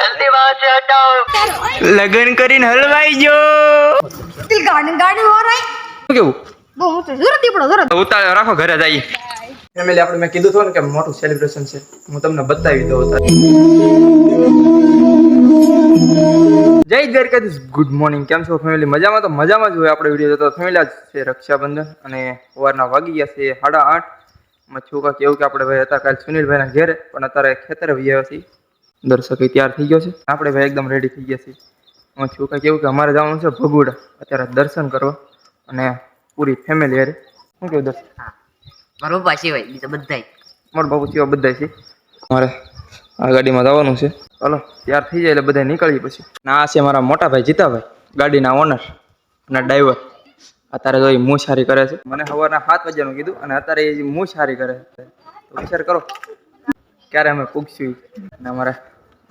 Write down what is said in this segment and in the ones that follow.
જલ્દી વાંચે હટાવો. લગન કરીને હલવાઈ જો. તી ગાડી ગાડી હો રહી. શું કેવું? બહુ હું તો દીપડો જરા ઉતાર રાખો ઘરે જઈએ ફેમિલી આપણે મેં કીધું હતું ને કે મોટું સેલિબ્રેશન છે. હું તમને બતાવી દઉં જય દ્વારકાધીશ. ગુડ મોર્નિંગ કેમ છો ફેમિલી મજામાં? તો મજામાં જ હોય આપણે વીડિયો જોતો. ફેમિલી આજ છે રક્ષાબંધન અને સવારના વાગી ગયા છે સાડા આઠ. માં છોકરા કેવું કે આપણે ભાઈ હતા કાલ સુનિલભાઈના ઘેર પણ અત્યારે ખેતર વ્યાસી દર્શક તૈયાર થઈ ગયો છે. આપણે ભાઈ એકદમ રેડી થઈ ગયા છીએ. હું છોકરા કેવું કે અમારે જવાનું છે ભગુડા. અત્યારે દર્શન કરવા અને પૂરી ફેમિલી અરે શું કેવું દર્શન મારો પપ્પા સિવાય બીજા બધાય. મારો બાપુ જેવા બધા છે. મારે આ ગાડીમાં જવાનું છે. ચાલો તૈયાર થઈ જાય એટલે બધા નીકળીએ પછી. ના આ છે મારા મોટા ભાઈ જીતાભાઈ ગાડીના ઓનર અને ડ્રાઈવર અત્યારે તો એ મુસારી કરે છે. મને સવારના સાત વાગ્યાનું કીધું અને અત્યારે એ મુસારી કરે છે. વિચાર કરો ક્યારે અમે પૂગશું અને અમારે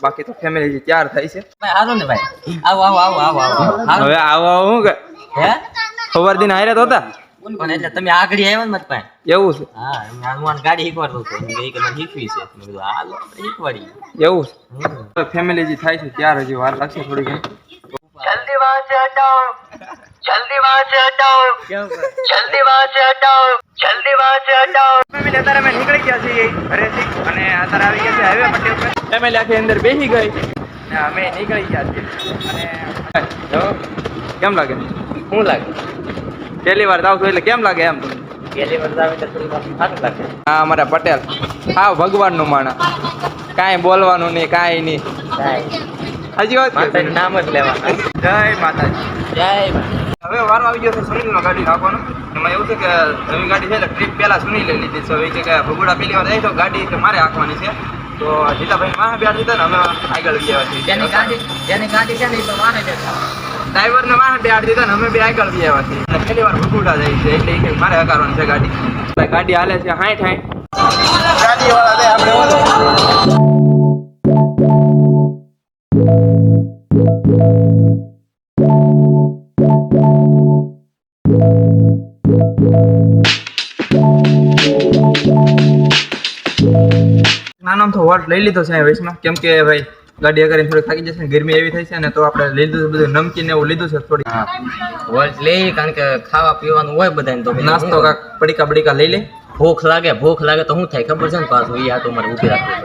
બાકી તો ફેમિલી જે તૈયાર થાય છે. આવો ને ભાઈ. આવો આવો આવો આવો હવે આવો આવો કે? હે? ખબર દિન હારે તો હતા? પણ એટલે તમે આગળ આવ્યો ને મત ભાઈ એવું છે. હા હું ગાડી શીખવાડ દઉં ગઈ કે મને છે. મેં કીધું હાલો શીખવાડી એવું છે. ફેમિલી જે થાય છે ત્યારે હજી વાર લાગશે થોડી ઘણી જલ્દી વાત હટાવો. हटाओ जल्दी वहां से हटाओ जल्दी वहां से हटाओ जल्दी वहां से हटाओ ફેમિલી અત્યારે અમે નીકળી ગયા છીએ ઘરેથી અને અત્યારે આવી ગયા છે હાઈવે પટ્ટી ઉપર ફેમિલી આખી અંદર બેસી ગઈ અને અમે નીકળી ગયા છીએ અને જો કેમ લાગે શું લાગે પહેલી વાર જાવ છો એટલે કેમ લાગે એમ તમને પહેલી વાર આવે તો થોડી વાર સારું લાગે હા અમારા પટેલ હા ભગવાનનું માણા કાંઈ બોલવાનું નહીં કાંઈ નહીં જય હજી વાત છે? માતાનું નામ જ લેવાનું જય માતાજી જય હવે વારો આવી ગયો છે સુનિલનો ગાડી નાખવાનો એમાં એવું છે કે નવી ગાડી છે એટલે ટ્રીપ પહેલા સુનિલે લીધી છે. હવે કે ભગુડા પેલી વાર જાય તો ગાડી કે મારે હાંકવાની છે. તો જીતાભાઈ માં બેઠ દીધા ને અમે આગળ ગયા જેની ગાડી જેની ગાડી છે ને એ તો બેઠા ડ્રાઈવર ને માહે બેઠ દીધા ને અમે બે આગળ ગયા છીએ. અને પહેલી વાર ભગુડા જાય છે એટલે મારે હકારવાની છે ગાડી. ગાડી હાલે છે હાઠ હાઠ ગાડી વાળા આપણે વોટ લઈ લીધો છે વેસમાં કેમ કે ભાઈ ગાડી કરીને થોડી થાકી જશે ને ગરમી એવી થઈ છે ને તો આપણે લીધું છે બધું નમકીન ને એવું લીધું છે થોડી. વોલ્ટ લઈ કારણ કે ખાવા પીવાનું હોય બધાને તો નાસ્તો કાંક પડીકા બડીકા લઈ લે. ભૂખ લાગે ભૂખ લાગે તો શું થાય ખબર છે ને પાછું એ આ તો મારે ઊભી રાખવું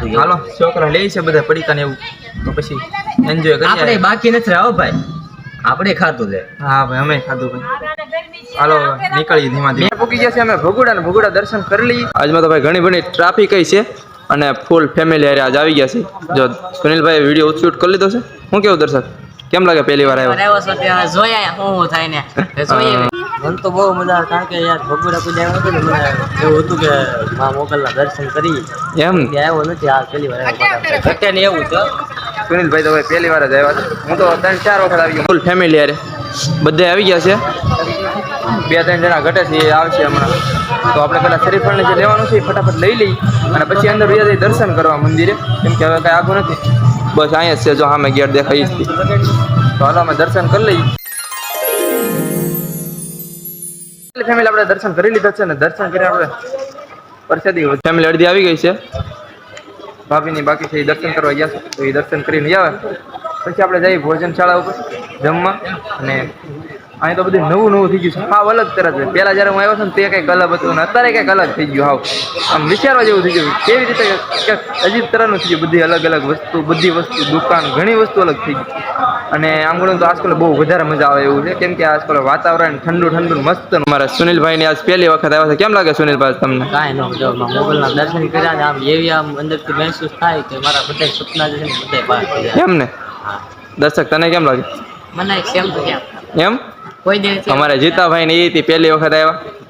પડે. હાલો છોકરા લે છે બધા પડીકા ને એવું. તો પછી એન્જોય આપણે કરીએ બાકી નથી આવો ભાઈ. આપણે ખાધું લે. હા ભાઈ અમે ખાધું ભાઈ. હાલો નીકળી ધીમા ધીમે. પૂકી ગયા છે અમે ભગુડા ને ભગુડા દર્શન કરી લઈએ. આજમાં તો ભાઈ ઘણી ઘણી ટ્રાફિક છે. અને ફૂલ ફેમિલી હારે આજ આવી ગયા છે. જો સુનિલભાઈ વીડિયો શૂટ કરી લીધો છે. હું કેવું દર્શક? કેમ લાગે પહેલી વાર આવ્યો? આવ્યો જોયા શું થાય ને. મને તો બહુ મજા આવે કારણ કે યાર ભગુરા પૂજા આવ્યો હતો ને મને એવું હતું કે મા મોગલના દર્શન કરી. એમ? ત્યાં આવ્યો નથી આ પેલી વાર આવ્યો ઘટે ને એવું છે. સુનિલભાઈ તો ભાઈ પહેલી વાર જ આવ્યા હું તો ત્રણ ચાર વખત આવી ગયો. ફૂલ ફેમિલી હારે. બધે આવી ગયા છે? બે ત્રણ જણા ઘટે છે એ આવશે હમણાં. તો આપણે પેલા શરીફળને જે લેવાનું છે એ ફટાફટ લઈ લઈ અને પછી અંદર બીજા જઈ દર્શન કરવા મંદિરે. કેમ કે હવે કાંઈ આગું નથી. બસ અહીંયા જ છે જો સામે ગેટ દેખાઈ જ તો હાલો અમે દર્શન કરી લઈએ. ફેમિલી આપણે દર્શન કરી લીધા છે ને દર્શન કરી આપણે પરસાદી ફેમિલી અડધી આવી ગઈ છે? ભાભીની બાકી છે એ દર્શન કરવા ગયા છે તો એ દર્શન કરીને આવે. પછી આપણે જઈએ ભોજનશાળા ઉપર. જમવા. અને અહીં તો બધું નવું નવું થઈ ગયું છે. હાવ અલગ તરત છે. પહેલાં જ્યારે હું આવ્યો છું ને તે કંઈક અલગ હતું ને અત્યારે કંઈક અલગ થઈ ગયું હાવ. આમ વિચારવા જેવું થઈ ગયું કેવી રીતે કંઈક અજીબ તરહનું થઈ ગયું. બધી અલગ અલગ વસ્તુ બધી વસ્તુ દુકાન ઘણી વસ્તુ અલગ થઈ ગઈ. અને આમ ગણું તો આજકાલ બહુ વધારે મજા આવે એવું છે. કેમ કે આજકાલ વાતાવરણ ઠંડુ ઠંડુ મસ્ત મારા સુનિલભાઈની આજ પહેલી વખત આવ્યા છે. કેમ લાગે સુનિલભાઈ તમને? કાંઈ ન જો મોગલના દર્શન કર્યા ને આમ એવી આમ અંદરથી મહેસૂસ થાય કે મારા બધા સપના છે ને બધા બહાર એમ ને? દર્શક તને કેમ લાગે? મને એમ કોઈ દિવસ અમારે જીતાભાઈ ને એ પહેલી વખત આવ્યા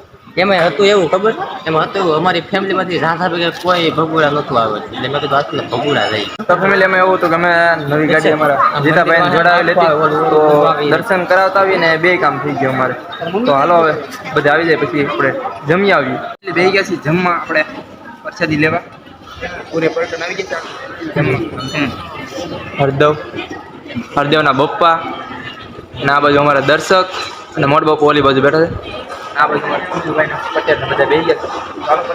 એમાં હતું એવું ખબર? એમાં હતું એવું, અમારી ફેમિલીમાંથી રાધા ભેગા કોઈ ભગુડા નતું આવે. એટલે મેં કીધું આટલે ભગુડા જઈ તો ફેમિલી અમે એવું હતું કે અમે નવી ગાડી અમારા જીતાભાઈ જોડાવી લેતી. તો દર્શન કરાવતા આવીને બે કામ થઈ ગયું અમારે. તો હાલો હવે બધા આવી જાય પછી આપણે જમી આવીએ. એટલે બે ગયા છીએ જમવા. આપણે પ્રસાદી લેવા. પૂરે પર્યટન આવી ગયા જમવા. હરદવ. હરદેવના બપ્પા. ને બાજુ અમારા દર્શક અને મોટ બાપુ ઓલી બાજુ બેઠા છે. આ બાજુ બધા ગયા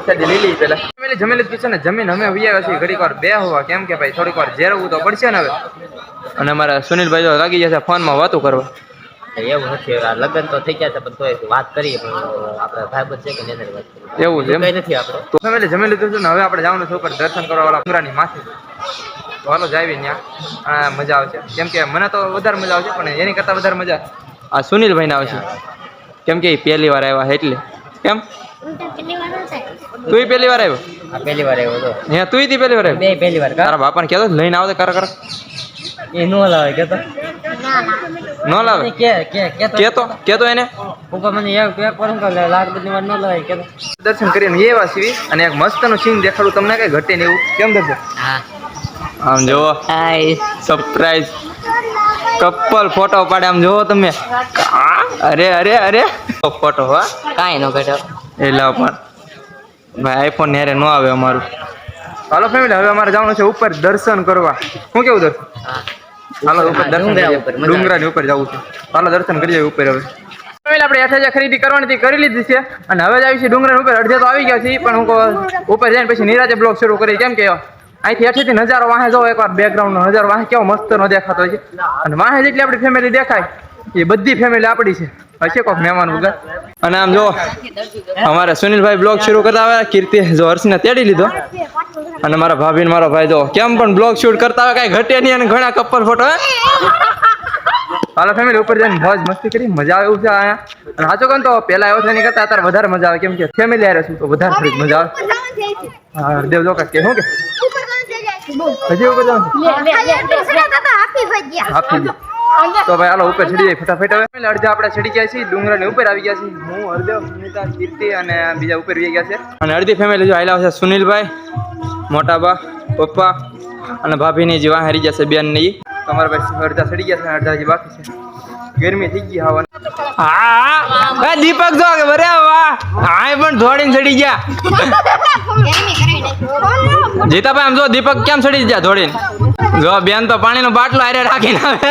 છે. લઈ લઈએ પહેલા જમેલી જમેલી જ છે ને જમીન અમે વ્યાવ્યા છીએ ઘડીક વાર. બે હોવા કેમ કે ભાઈ થોડીક વાર જેરવું તો પડશે ને હવે. અને અમારા સુનિલભાઈ જો લાગી જશે ફોનમાં વાતો કરવા. એવું નથી આ લગ્ન તો થઈ ગયા છે પણ તોય વાત કરીએ પણ આપણે ભાઈબંધ છે કે નહીં વાત કરીએ. એવું છે કઈ નથી આપણે. તો જમી લીધું છે ને હવે આપણે જવાનું છે ઉપર દર્શન કરવા વાળા ઉમરાની માથે. હાલો જાવી ત્યાં. આ મજા આવશે કેમ કે મને તો વધારે મજા આવશે પણ એની કરતાં વધારે મજા આ સુનિલભાઈને આવશે કેમ કે એ પહેલી વાર આવ્યા એટલે. કેમ? તું પહેલી વાર આવ્યો. આ પહેલી વાર આવ્યો? તો. અહીંયા તું પહેલી વાર આવ્યો? બે પહેલી વાર તારા બાપાને કહેતો લઈને આવતો કર કર. એ નો લાવે કે તો ન. લાવે? કે કે કે કેતો કેતો એને? પપ્પા મને એક એક વાર કે લાખ બધી વાર ન લાવે કે દર્શન કરીને એવા સીવી અને એક મસ્તનું સીન દેખાડું તમને કઈ ઘટે ને એવું. કેમ દર્શન હા. આમ જોવો હાય સરપ્રાઈઝ કપલ ફોટો પાડે આમ જોવો તમે. અરે અરે અરે. ફોટો હા? કાંઈ નો ઘટો એટલે પણ ભાઈ આઈફોન ને હારે ન આવે અમારું. હાલો ફેમિલી હવે અમારે જવાનું છે ઉપર દર્શન કરવા. શું કેવું દર્શન હા. હાલો ઉપર દર્શન ડુંગરા કરીએ. ઉપર, ડુંગરાની ઉપર જવું છે. હાલો દર્શન કરીએ ઉપર હવે. ફેમિલી આપણે હેઠે જે ખરીદી કરવાની હતી કરી લીધી છે. અને હવે જ આવી છે ડુંગરા ઉપર. અડધે તો આવી ગયા છે પણ હું કહું ઉપર જઈને પછી નિરાજે બ્લોગ શરૂ કરી કેમ કે અહીંથી હેઠેથી નજારો વાહે જો એકવાર બેકગ્રાઉન્ડ નો નજારો વાહે કેવો મસ્ત નો દેખાતો હોય છે. અને વાહે જેટલી આપણી ફેમિલી દેખાય એ બધી ફેમિલી આપણી છે. હશે કોઈક મહેમાન વગર. અને આમ જો અમારે સુનિલભાઈ બ્લોગ શરૂ કરતા આવે કીર્તિ જો હર્ષને તેડી લીધો. અને મારા ભાભી મારો ભાઈ જો કેમ પણ બ્લોગ શૂટ કરતા હોય કઈ ઘટે નહીં અને ઘણા કપલ ફોટો હાલો ફેમિલી ઉપર જઈને મોજ મસ્તી કરી મજા આવે એવું છે અહીંયા. અને સાચો કહું તો પેલા એવો એની કરતા અત્યારે વધારે મજા આવે. કેમ કે ફેમિલી આરે છું તો વધારે મજા આવે. હા હરદેવ જો કે શું કે? હજી ઉપર જવાનું તો ભાઈ હાલો ઉપર ચડી જાય ફટાફટ હવે. અડધા આપણે ચડી ગયા છીએ ડુંગરાની ઉપર આવી ગયા છીએ. હું અડધા સુનિતા કીર્તિ અને બીજા ઉપર આવી ગયા છે. અને અડધી ફેમિલી જો આવેલા છે સુનિલભાઈ મોટા બા પપ્પા અને ભાભીની જે વાહ હારી ગયા છે બેનની તમારા ભાઈ અડધા ચડી ગયા છે અડધા હજી બાકી છે. ગરમી થઈ ગઈ હવા હા દીપક જો કે બરે વાહ હા. પણ ધોડીને ચડી ગયા. જીતાભાઈ આમ જો દીપક કેમ ચડી ગયા ધોડીને જો બેન તો પાણીનો બાટલો આરે રાખીને આવે.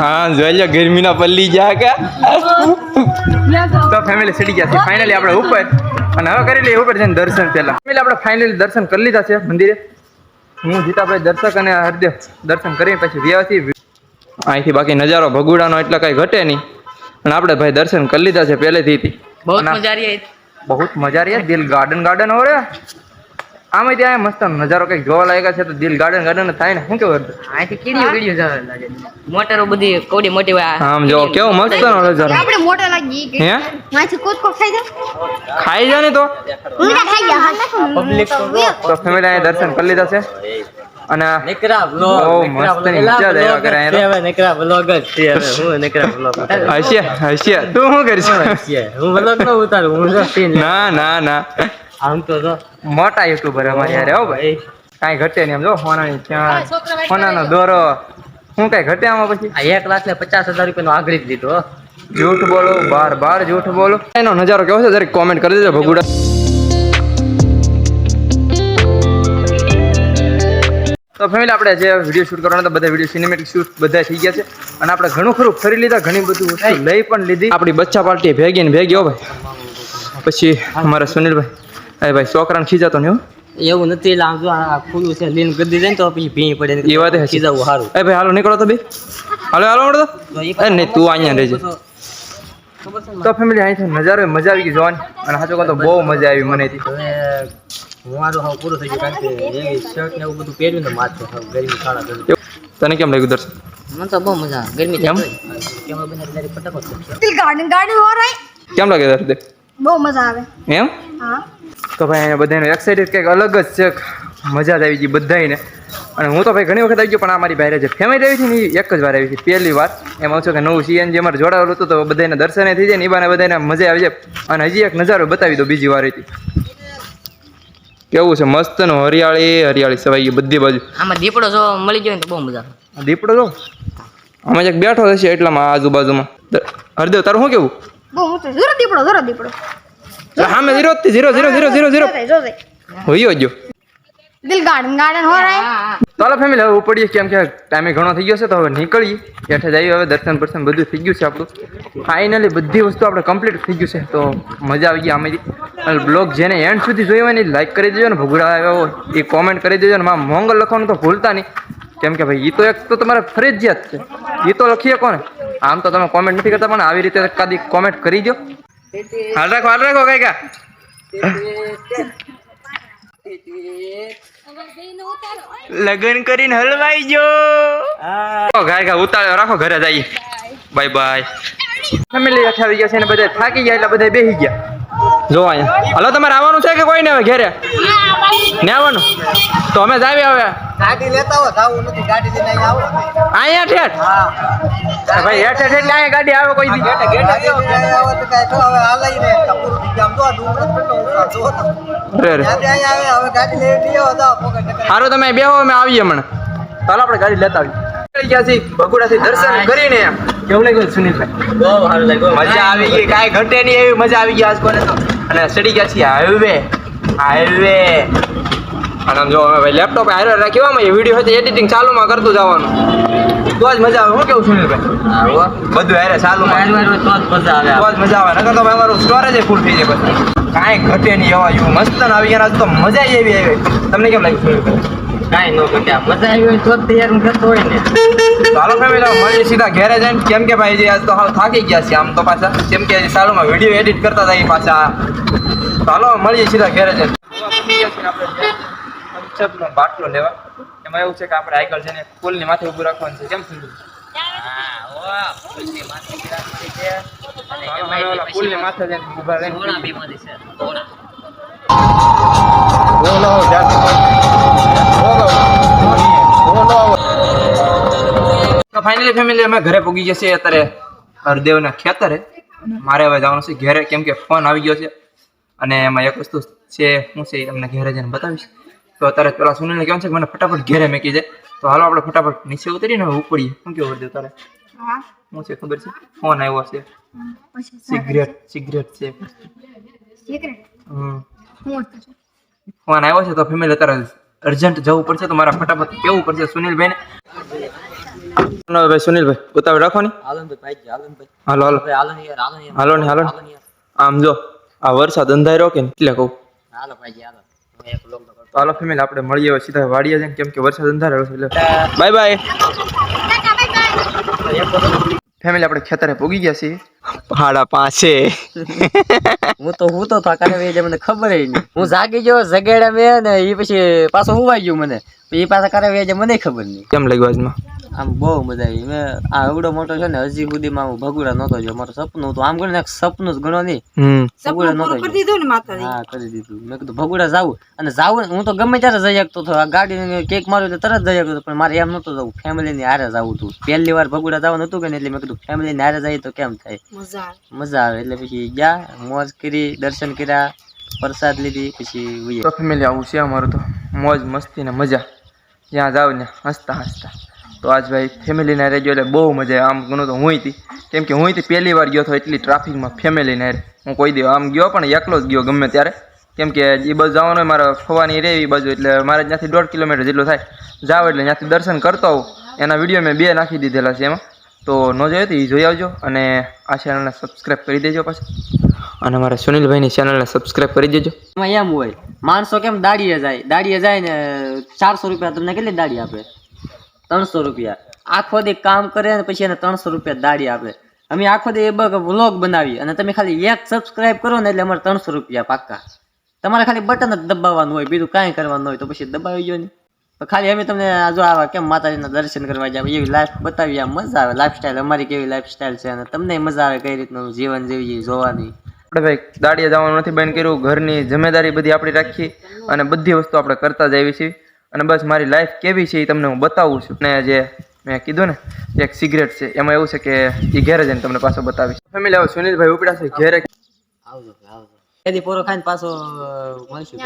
હા જોઈ લો ગરમીના પલ્લી જા કે. તો ફેમિલી ચડી ગયા છે. ફાઇનલી આપણે ઉપર. અને હવે કરી લઈએ ઉપર જઈને દર્શન પહેલા. ફેમિલી આપણે ફાઇનલી દર્શન કરી લીધા છે મંદિરે. હું જીતાભાઈ દર્શક અને હરદેવ દર્શન કરીને પછી વ્યવથી અહીંથી બાકી નજારો ભગુડાનો એટલે કઈ ઘટે નહીં. પણ આપણે ભાઈ દર્શન કરી લીધા છે પહેલેથી થી બહુ મજા રહી બહુ મજા રહી દિલ ગાર્ડન ગાર્ડન ઓરે આમે ત્યાં મસ્ત નજારો કંઈક જોવા લાગ્યા છે તો દિલ ગાર્ડન ગાર્ડન થાય ને. શું કેવું અહીંથી કીડીઓ કીડીઓ જાવે લાગે. મોટરો બધી કોડી મોટી હોય આમ જો કેવો મસ્ત નો નજારો. આપણે મોટો લાગી હે? માથી કોટ કોટ ખાઈ જા ખાઈ જા ને તો? હું ખાઈ જા પબ્લિક તો ફેમિલી દર્શન કરી લીધા છે. અને નેકરા બ્લોગની જ આવ્યા કરે નેકરા બ્લોગ જ છે હવે હું નેકરા બ્લોગ હશે હશે. તું શું કરીશ? હું બ્લોગ નો ઉતારું હું જો સીન ના ના ના. આમ તો જો. મોટા યુટ્યુબર અમારે યાર હો ભાઈ. કાઈ ઘટે નહીં એમ જો સોનાની ત્યાં સોનાનો દોરો. શું કાંઈ ઘટે આમાં પછી? એક લાખ ને પચાસ હજાર રૂપિયાનો આગળ જ લીધો જૂઠ બોલો બાર બાર જૂઠ બોલો. એનો નજારો કેવો છે? જરીક કોમેન્ટ કરી દેજો ભગુડા. તો ફેમિલી આપણે જે વીડિયો શૂટ કરવાના હતા બધા વીડિયો સિનેમેટિક શૂટ બધા થઈ ગયા છે. અને આપણે ઘણું ખરું ફરી લીધા ઘણી બધું વસ્તુ લઈ પણ લીધી. આપણી બચ્ચા પાર્ટી ભેગી ને ભેગી હો ભાઈ. પછી અમારા સુનિલભાઈ. એ ભાઈ છોકરાને ખીજાતો ને હો. એવું નથી એટલે આ ખુલ્લું છે લીન ગદી જાય ને તો પછી ભીં પડે એ વાત. ખીજાવું સારું એ ભાઈ હાલો નીકળો તો બે હાલો હાલો મળો તો. એ નહીં તું અહીંયા રહેજે. તો. ફેમિલી અહીંથી નજારો મજા આવી ગઈ જોવાની. અને સાચો કહો તો બહુ મજા આવી મને હું મારું હાવ પૂરું થઈ ગયું કારણ કે એવી શર્ટ ને એવું બધું પહેર્યું ને માથે હાવ ગરમી ખાડા ગરમી. તને કેમ લાગ્યું દર્શન? મને તો બહુ મજા ગરમી એમ? કેમ? બને ત્યારે ફટાફટ કરશે. ગાર્ડન ગાર્ડન હો રહી. કેમ લાગે દર્શન બહુ મજા આવે. એમ? હા. તો ભાઈ બધાને એક્સાઇટેડ કંઈક અલગ જ છે મજા જ આવી ગઈ બધાને અને હું તો ભાઈ ઘણી વખત આવી ગયો પણ આ મારી બહાર જે ફેમિલી આવી છે ને એ એક જ વાર આવી છે પહેલી વાર. એમાં છું કે નવું સીએનજી અમારે જોડાયેલું હતું તો બધાને દર્શને થઈ જાય ને એ બાને બધાને મજા આવી જાય. અને હજી એક નજારો બતાવી દો બીજી વાર હતી કેવું છે? મસ્તનું હરિયાળી હરિયાળી સવાઈ બધી બાજુ. આમાં દીપડો જો મળી ગયો ને તો બહુ મજા આવે. દીપડો જો? અમે એક બેઠો હશે એટલામાં આજુબાજુમાં. દ- હરદેવ તારું શું કેવું? બહુ મોટો ઝીરો દીપડો ઝીરો દીપડો. સામે zero zero zero zero zero zero. હોઈયો જો. દિલ ગાર્ડન ગાર્ડન હો રહી ચાલો ફેમિલી હવે ઉપડીએ કેમ કે ટાઈમે ઘણો થઈ ગયો છે, તો હવે નીકળીએ. હેઠે જઈએ, હવે દર્શન બર્શન બધું થઈ ગયું છે આપણું. ફાઇનલી બધી વસ્તુ આપણે કમ્પ્લીટ થઈ ગયું છે, તો મજા આવી ગઈ અને બ્લોગ જેને એન્ડ સુધી જોયો હોય ને લાઈક કરી દેજો ને, ભગુડા હોય એ કોમેન્ટ કરી દેજો ને, માં મોંગલ લખવાનું તો ભૂલતા નહીં. કેમ કે ભાઈ એ તો એક તો તમારે ફરજિયાત છે. એ તો લખીએ કોને આમ તો તમે કોમેન્ટ નથી કરતા, પણ આવી રીતે કાદી કોમેન્ટ કરી દો હાલ રાખો હાલ રાખો કઈ કા લગન કરીને હલવાઈ જો ઘર ઘર ઉતાળ્યો રાખો ઘરે જઈ બાય બાય. ફેમિલી અઠાવી આવી ગયા છે ને બધા થાકી ગયા એટલે બધા બેસી ગયા. જો અહીંયા. હાલો તમારે આવવાનું છે કે કોઈ ને હવે ઘેરે? ને આવવાનું? તો અમે જાવી હવે. ગાડી લેતા હોય જાવું નથી ગાડી લઈને અહીં આવો અહીંયા ઠેઠ? હા. ભાઈ હેઠે ઠેઠ એટલે અહીંયા ગાડી આવે કોઈ દી આવો તો કાંઈ તો હવે હાલાઈ ને આવે આવો. સારું તમે બેહો અમે આવીએ હમણાં ચાલો આપણે ગાડી લેતા આવીએ. ગયા છીએ ભગુડાથી દર્શન કરીને કેવું લાગ્યું સુનિલભાઈ? બહુ સારું લાગ્યું. મજા આવી ગઈ કાંઈ ઘટે નહીં એવી મજા આવી ગઈ આજકોને તો. અને ચડી ગયા છીએ હાઈવે. હાઈવે. અને જો અમે ભાઈ લેપટોપ હારે રાખ્યો એ વીડિયો હતી એડિટિંગ ચાલુમાં કરતું જવાનું. તો જ મજા આવે. હું કેવું સુનિલભાઈ બધું હેરે મારું તો જ મજા આવે. તો જ મજા આવે. નકર તો અમારું સ્ટોરેજ ફૂલ થઈ જાય પછી. કાંઈ ઘટે નહીં એવા એવું. મસ્ત ને આવી ગયા આજ તો મજા એવી આવી. તમને કેમ લાગ્યું સુનિલભાઈ કાંઈ ન ઘટ્યા મજા આવી હોય તો જ તૈયાર હું કરતો હોય ને. ચાલો ફેમિલી મળીએ સીધા ઘરે જઈને કેમ કે ભાઈ આજ તો હાલ થાકી ગયા છે આમ તો પાછા. કેમ કે સાલુમાં વીડિયો એડિટ કરતા હતા એ પાછા. ચાલો મળીએ સીધા ઘરે જઈને બાટલો લેવા. એમાં એવું છે કે આપણે આગળ જઈને પુલની માથે ઊભું રાખવાનું છે. કેમ હા પુલની માથે જઈને ઊભા રહીને ફાઇનલી ફેમિલી અમે ઘરે પૂગી જશે અત્યારે હરદેવના ખેતરે. મારે હવે જવાનું છે ઘરે કેમ કે ફોન આવી ગયો છે. અને એમાં એક વસ્તુ છે શું છે એમને ઘરે જઈને બતાવીશ. તો અત્યારે પેલા સુનિલને કહેવાનું છે કે મને ફટાફટ ઘેરે મેકી દે. તો હાલો આપણે ફટાફટ નીચે ઉતરીને હવે ઉપડીએ. શું કેવું હરદેવ તારે? શું છે ખબર છે? ફોન આવ્યો છે. સિગરેટ સિગરેટ છે. હમ. ફોન આવ્યો છે તો ફેમિલી અત્યારે અર્જન્ટ જવું પડશે તો મારા ફટાફટ કેવું પડશે સુનિલભાઈને? ના ભાઈ સુનિલભાઈ ઉતાવળ રાખો ને. હાલો હાલો. ભાઈ હાલો ને યાર હાલો. આમ જો આ વરસાદ અંધારો કે એટલે કહું. હાલો ભાઈ જી, હાલો તો. હાલો ફેમિલી આપણે મળીએ હવે સીધા વાડીએ જઈને કેમ કે વરસાદ અંધારે છે એટલે. Bye bye. ફેમિલી આપણે ખેતરે પૂગી ગયા છીએ. ભાડા પાસે. હું તો હું તો થાકા ને મને ખબર નહીં હું જાગી ગયો જગાડ્યા મેં ને એ પછી પાછો હુવાઈ ગયું મને. એ પાછા કરે વેજે મને ખબર નહીં. કેમ લાગ્યું આજમાં? આમ બહુ મજા આવી. મેં આ એવડો મોટો છે ને હજી સુધીમાં હું ભગુડા નહોતો જો મારું સપનું હતું. આમ ગણ એક સપનું જ ગણો નહીં. ભગુડા નહોતો ગયો. હા કરી દીધું. મેં કીધું ભગુડા જાવું. અને જાવું હું તો ગમે ત્યારે જઈ શકતો હતો. આ ગાડી કેક માર્યું એટલે તરત જઈ શકતો હતો. પણ મારે એમ નહોતું જવું ફેમિલી ની હારે જવું હતું. પહેલી વાર ભગુડા જવાનું હતું કે ને એટલે મેં કીધું ફેમિલી ની હારે જઈએ તો કેમ થાય? મજા આવે. એટલે પછી ગયા મોજ કરી દર્શન કર્યા પ્રસાદ લીધી પછી તો ફેમિલી આવું છે અમારું તો. મોજ મસ્તી ને મજા. જ્યાં જાવ ને હસતા હસતા. તો આજ ભાઈ ફેમિલીને રહી ગયો એટલે બહુ મજા આમ ગણો તો હું હતી કેમ કે હું પહેલી વાર ગયો હતો એટલી ટ્રાફિકમાં ફેમિલીને રે હું કોઈ દી આમ ગયો પણ એકલો જ ગયો ગમે ત્યારે. કેમ કે એ બાજુ જવાનું મારે ફવાની રહે એ બાજુ એટલે મારે ત્યાંથી દોઢ કિલોમીટર જેટલું થાય. જાવ એટલે ત્યાંથી દર્શન કરતો આવું. એના વીડિયો મેં બે નાખી દીધેલા છે એમાં. તો ન જોયો તો એ જોઈ આવજો અને આ ચેનલને સબસ્ક્રાઈબ કરી દેજો પાછું. અને અમારા સુનિલભાઈની ચેનલને સબસ્ક્રાઇબ કરી દેજો. એમાં એમ હોય, માણસો કેમ દાડીએ જાય? દાડીએ જાય ને ચારસો રૂપિયા તમને કેટલી દાડી આપે? ત્રણસો રૂપિયા. આખો દે કામ કરે ને પછી એને ત્રણસો રૂપિયા દાડી આપે. અમે આખો દી વ્લોગ બનાવી અને તમે ખાલી એક સબસ્ક્રાઇબ કરો ને એટલે અમારે ત્રણસો રૂપિયા પાક્કા. તમારે ખાલી બટન જ દબાવવાનું હોય, બીજું કાંઈ કરવાનું હોય તો પછી દબાવી જો નહીં ખાલી અમે તમને જો આવા કેમ માતાજીના દર્શન કરવા જાવ એવી લાઈફ બતાવી આમ મજા આવે. લાઈફસ્ટાઈલ અમારી કેવી લાઈફસ્ટાઈલ છે અને તમને મજા આવે કઈ રીતનું જીવન જીવીએ જોવાની. આપણે ભાઈ દાડિયા જવાનું નથી બંધ કર્યું ઘરની જિમ્મેદારી બધી આપણી રાખી અને બધી વસ્તુ આપણે કરતા જ આવી છીએ. અને બસ મારી લાઈફ કેવી છે એ તમને હું બતાવું છું. ને જે મેં કીધું ને એક સિગરેટ છે એમાં એવું છે કે એ ઘેરે જઈને તમને પાછો બતાવીશ. ફેમિલી આવો સુનિલભાઈ ઉપડા છે ઘેરે. આવજો આવજો. એથી ખાઈને મળશું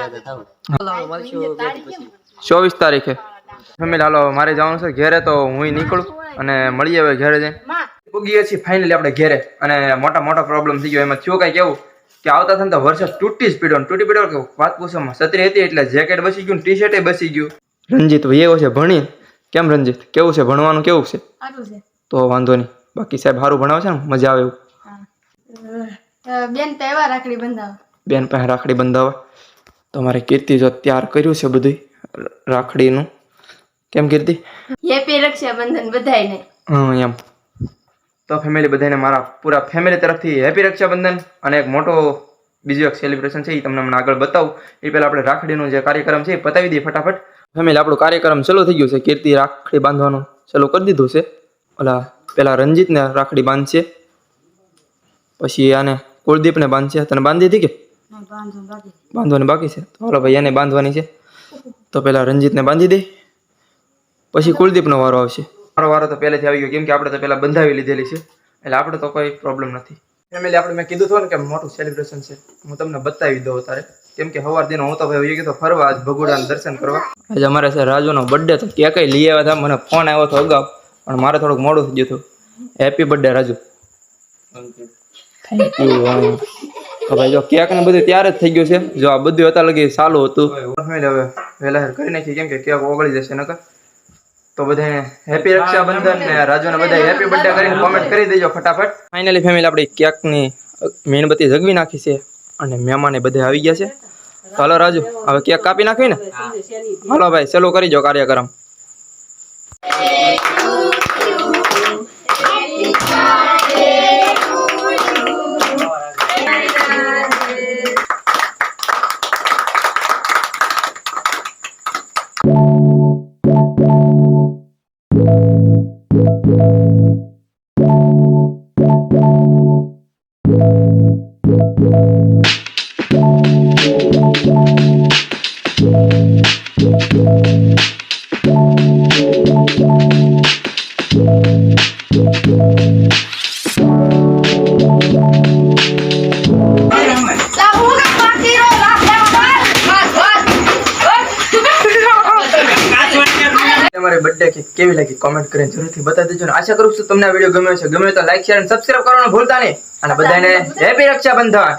પછી. ચોવીસ તારીખે. ફેમિલી હાલો મારે જવાનું છે ઘેરે તો હું નીકળું અને મળીએ હવે ઘેરે જઈને. પૂગીએ છીએ ફાઇનલી આપણે ઘેરે. અને મોટા મોટા પ્રોબ્લેમ થઈ ગયો. એમાં થયો કાંઈ કેવું? કે આવતા થતા તો વરસાદ તૂટી જ પીડ્યો તૂટી પીડ્યો કે વાત પૂછવામાં છત્રી હતી એટલે જેકેટ બસી ગયું ટી શર્ટે બસી ગયું. રંજીત એવો છે ભણી કેમ રંજીત કેવું છે? ભણવાનું કેવું છે? તો વાંધો નહીં. બાકી સાહેબ સારું ભણાવે છે ને? મજા આવે એવું? બેન પહેવા રાખડી બંધાવ. બેન પાસે રાખડી બંધાવે. તમારે કીર્તિ જો તૈયાર કર્યું છે બધું રાખડીનું. કેમ કીર્તિ? હેપી રક્ષાબંધન બધાયને. હા એમ. તો ફેમિલી બધાને મારા પૂરા ફેમિલી તરફથી હેપી રક્ષાબંધન અને એક મોટો બીજું એક સેલિબ્રેશન છે એ તમને મને આગળ બતાવું. એ પહેલાં આપણે રાખડીનો જે કાર્યક્રમ છે એ પતાવી દઈએ ફટાફટ. ફેમિલી આપણો કાર્યક્રમ ચાલુ થઈ ગયો છે. કીર્તિ રાખડી બાંધવાનું ચાલુ કરી દીધું છે. ઓલા પેલા રંજીતને રાખડી બાંધશે. પછી આને કુલદીપને બાંધશે. તને બાંધી હતી કે? બાંધવાની બાકી છે. તો હાલો ભાઈ એને બાંધવાની છે. તો પહેલાં રંજીતને બાંધી દે. પછી કુલદીપનો વારો આવશે. મારો વારો તો પહેલેથી આવી ગયો કેમ કે આપણે તો પહેલા બંધાવી લીધેલી છે. એટલે આપણે તો કોઈ પ્રોબ્લેમ નથી. ફેમિલી આપણે મેં કીધું હતું ને કે મોટું સેલિબ્રેશન છે. હું તમને બતાવી દઉં અત્યારે. કેમ કે સવાર દિન હું તો ભાઈ ગયો તો ફરવા આજ ભગોડાના દર્શન કરવા. આજે અમારે છે રાજુનો બર્થડે તો ક્યાં કંઈ લઈ આવ્યા હતા મને ફોન આવ્યો હતો અગાઉ પણ મારે થોડુંક મોડું થઈ ગયું હતું. Happy birthday Raju. Thank you તો ભાઈ જો કેક ને બધું ત્યારે જ થઈ ગયું છે. જો આ બધું હતા લગી સારું હતું. હવે વહેલા કરી નાખી કેમ કે કેક ઓગળી જશે નકર. તો બધાને હેપી રક્ષાબંધન ને રાજુને બધા હેપી બર્થડે કરીને કોમેન્ટ કરી દેજો ફટાફટ. ફાઇનલી ફેમિલી આપણી કેકની મીણબત્તી જગવી નાખી છે અને મહેમાને બધા આવી ગયા છે. તો હાલો રાજુ હવે કેક કાપી નાખવી ને? હાલો ભાઈ ચલો કરી જો કાર્યક્રમ. કેવી લાગી કોમેન્ટ કરીને જરૂરથી બતાવી દેજો ને આશા કરું છું તમને આ વીડિયો ગમ્યો છે ગમ્યો તો લાઈક શેર અને સબસ્ક્રાઇબ કરવાનું ભૂલતા નહીં. અને બધાને હેપી રક્ષાબંધન.